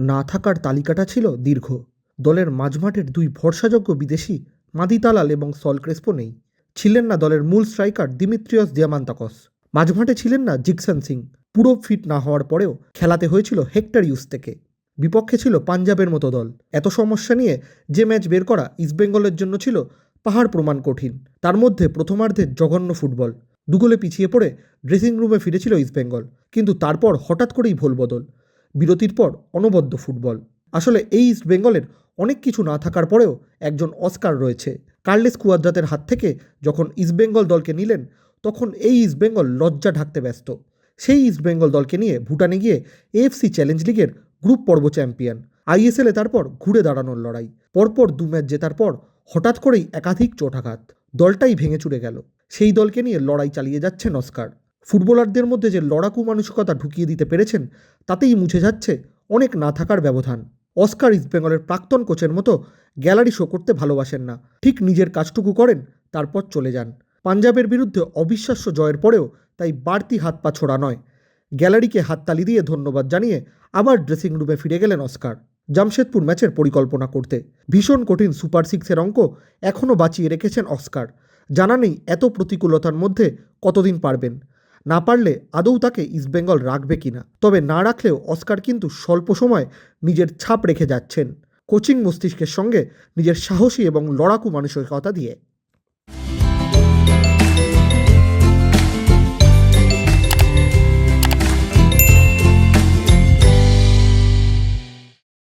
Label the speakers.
Speaker 1: না থাকার তালিকাটা ছিল দীর্ঘ। দলের মাঝমাঠের দুই ভরসাযোগ্য বিদেশি মাদিতালাল এবং সল ক্রেসপো নেই। ছিলেন না দলের মূল স্ট্রাইকার দিমিত্রিয়স দিয়ামান্তাকস। মাঝমাঠে ছিলেন না জিকসন সিং। পুরো ফিট না হওয়ার পরেও খেলাতে হয়েছিল হেক্টর ইউস থেকে বিপক্ষে ছিল পাঞ্জাবের মতো দল। এত সমস্যা নিয়ে যে ম্যাচ বের করা ইস্টবেঙ্গলের জন্য ছিল পাহাড় প্রমাণ কঠিন। তার মধ্যে প্রথমার্ধের জঘন্য ফুটবল। দুগোলে পিছিয়ে পড়ে ড্রেসিং রুমে ফিরেছিল ইস্টবেঙ্গল কিন্তু তারপর হঠাৎ করেই ভুল বদল। বিরতির পর অনবদ্য ফুটবল। আসলে এই ইস্টবেঙ্গলের অনেক কিছু না থাকার পরেও একজন অস্কার রয়েছে। কার্লেস কুয়াদ্রাতের হাত থেকে যখন ইস্টবেঙ্গল দলকে নিলেন, তখন এই ইস্টবেঙ্গল লজ্জা ঢাকতে ব্যস্ত। সেই ইস্টবেঙ্গল দলকে নিয়ে ভুটানে গিয়ে এএফসি চ্যালেঞ্জ লিগের গ্রুপ পর্ব চ্যাম্পিয়ন আইএসএলে তারপর ঘুরে দাঁড়ানোর লড়াই। পরপর দু ম্যাচ জেতার পর হঠাৎ করেই একাধিক চোটাঘাত দলটাই ভেঙে চুরে গেল। সেই দলকে নিয়ে লড়াই চালিয়ে যাচ্ছেন অস্কার ফুটবলারদের মধ্যে যে লড়াকু মানসিকতা ঢুকিয়ে দিতে পেরেছেন, তাতেই মুছে যাচ্ছে অনেক না থাকার ব্যবধান। অস্কার ইস্টবেঙ্গলের প্রাক্তন কোচের মতো গ্যালারি শো করতে ভালোবাসেন না। ঠিক নিজের কাজটুকু করেন, তারপর চলে যান। পাঞ্জাবের বিরুদ্ধে অবিশ্বাস্য জয়ের পরেও তাই বাড়তি হাত পা ছোড়া নয়। গ্যালারিকে হাততালি দিয়ে ধন্যবাদ জানিয়ে আবার ড্রেসিং রুমে ফিরে গেলেন অস্কার। জামশেদপুর ম্যাচের পরিকল্পনা করতে। ভীষণ কঠিন সুপার সিক্সের অঙ্ক এখনও বাঁচিয়ে রেখেছেন অস্কার। জানা নেই এত প্রতিকূলতার মধ্যে কতদিন পারবেন। না পারলে আদৌ তাকে ইস্টবেঙ্গল রাখবে কিনা তবে না রাখলেও অস্কার কিন্তু স্বল্প সময় নিজের ছাপ রেখে যাচ্ছেন। কোচিং মস্তিষ্কের সঙ্গে নিজের সাহসী এবং লড়াকু মানসিকতা দিয়ে।